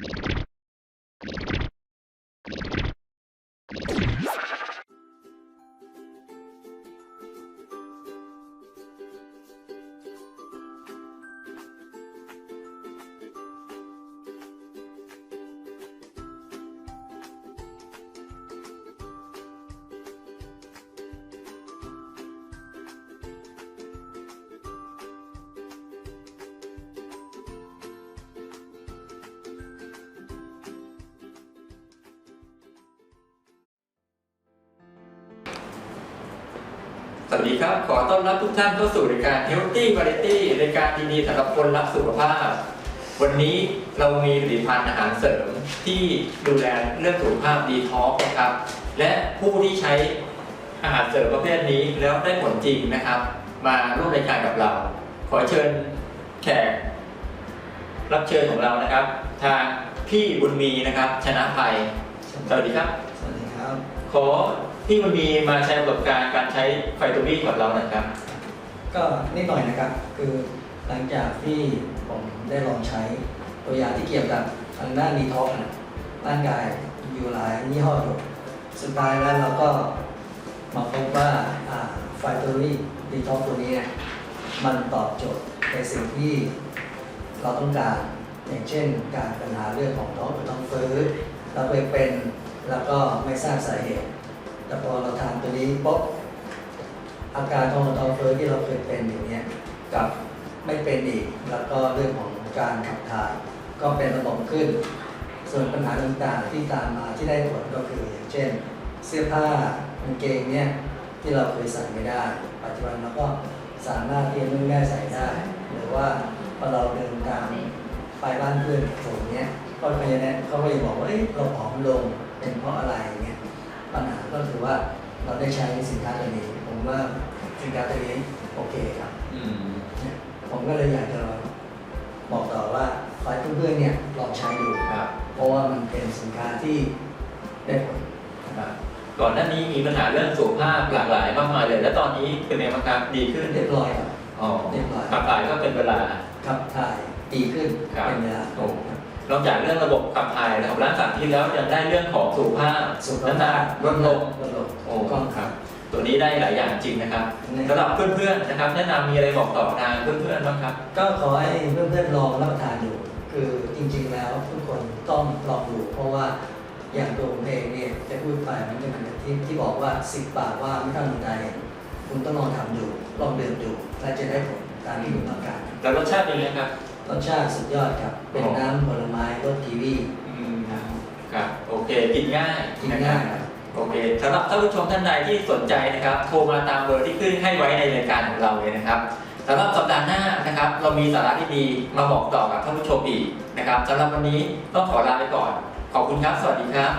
Thank you. วัสดีครับ ขอต้อนรับทุกท่านเข้าสู่รายการ Healthy Variety รายการดีๆสำหรับคนรักสุขภาพ วันนี้เรามีผลิตภัณฑ์อาหารเสริมที่ดูแลเรื่องสุขภาพดีท็อกนะครับ และผู้ที่ใช้อาหารเสริมประเภทนี้แล้วได้ผลจริงนะครับ มาร่วมรายการกับเรา ขอเชิญแขก รับเชิญของเรานะครับ ทางพี่บุญมีนะครับ ชนะภัยสวัสดีครับ สวัสดีครับ ขอ พี่บุญมีมาแชร์ประสบการณ์การใช้ไฟตัวบี้กับเราหน่อยครับ ก็นิดหน่อยนะครับ คือหลังจากที่ผมได้ลองใช้ตัวยาที่เกี่ยวกับทางด้านดีท็อกนะร่างกายอยู่หลายยี่ห้ออยู่สุดท้ายแล้วเราก็มาพบว่าไฟตัวนี้ดีท็อกตัวนี้เนี่ยมันตอบโจทย์ในสิ่งที่เราต้องการอย่างเช่น การปัญหาเรื่องของท้องอืดท้องเฟ้อเราเคยเป็นแล้วก็ไม่ทราบสาเหตุ แต่พอเราทานตัวนี้ปุ๊บอาการท้องอืดท้องเฟ้อที่เราเคยเป็นอยู่เนี้ยกลับไม่เป็นอีก แล้วก็เรื่องของการขับถ่าย ก็เป็นระบบขึ้น ส่วนปัญหาต่างๆที่ตามมาที่ได้ผลก็คืออย่างเช่น เสื้อผ้ากางเกงเนี่ยที่เราเคยใส่ไม่ได้ ปัจจุบันเราก็สามารถที่จะนุ่งได้ใส่ได้ หรือว่าพอเราเดินตามไปบ้านเพื่อนฝูงเนี้ยก็พยายามเขาก็จะบอกว่าเอ้ยเราผอมลงเป็นเพราะอะไรอย่างเงี้ย ปัญหาก็คือว่าเราได้ใช้สินค้าตัวนี้ ผมว่าสินค้าตัวนี้โอเคครับ อืมเนี่ยผมก็เลยอยากจะบอกต่อว่าขอให้เพื่อนๆเนี่ยลองใช้ดู ครับเพราะว่ามันเป็นสินค้าที่ได้ผลครับก่อนหน้านี้มีปัญหาเรื่องสุขภาพหลากหลายมากมายเลย แล้วตอนนี้เป็นไงบ้างครับดีขึ้นเรียบร้อยครับ อ๋อเรียบร้อย ขับถ่ายก็เป็นเวลาขับถ่ายดีขึ้นครับ เป็นเวลา โอ้ นอกจากเรื่องระบบขับถ่ายและของร่างกายที่แล้วยังได้เรื่องของสุขภาพสุขน้ำหนัภากพลดลงลดลงโอ้ก็ครับ ตัวนี้ได้หลายอย่างจริงนะครับนะสำหรับเพื่อนๆนะครับ แนะนำมีอะไรบอกต่อทางเพื่อนๆบ้างครับ ก็ขอให้เพื่อนๆลองรับประทานดูคือจริงๆแล้วทุกคนต้องลองดูเพราะว่าอย่างตัวผมเองเนี่ยจะพูดไปมันจะเป็นที่ที่บอกว่าสิบปากว่าไม่ทำใจคุณต้องลองทำดูลองดื่มดูและจะได้ผลตามที่คุณต้องการแต่รสชาติเป็นไงครับ รสชาติสุดยอดครับ เป็นอ๋อน้ำผลไม้รสกีวีอืมครับ โอเค กินง่ายกินนะคง่ารับยครับโอเคสำหรับท่านผู้ชมท่านใดที่สนใจนะครับ โทรมาตามเบอร์ที่ขึ้นให้ไว้ในรายการของเราเลยนะครับสำหรับสัปดาห์หน้านะครับ เรามีสาระที่ดีมาบอกต่อกับท่านผู้ชมอีกนะครับสำหรับวันนี้ต้องขอลาไปก่อน ขอบคุณครับ สวัสดีครับ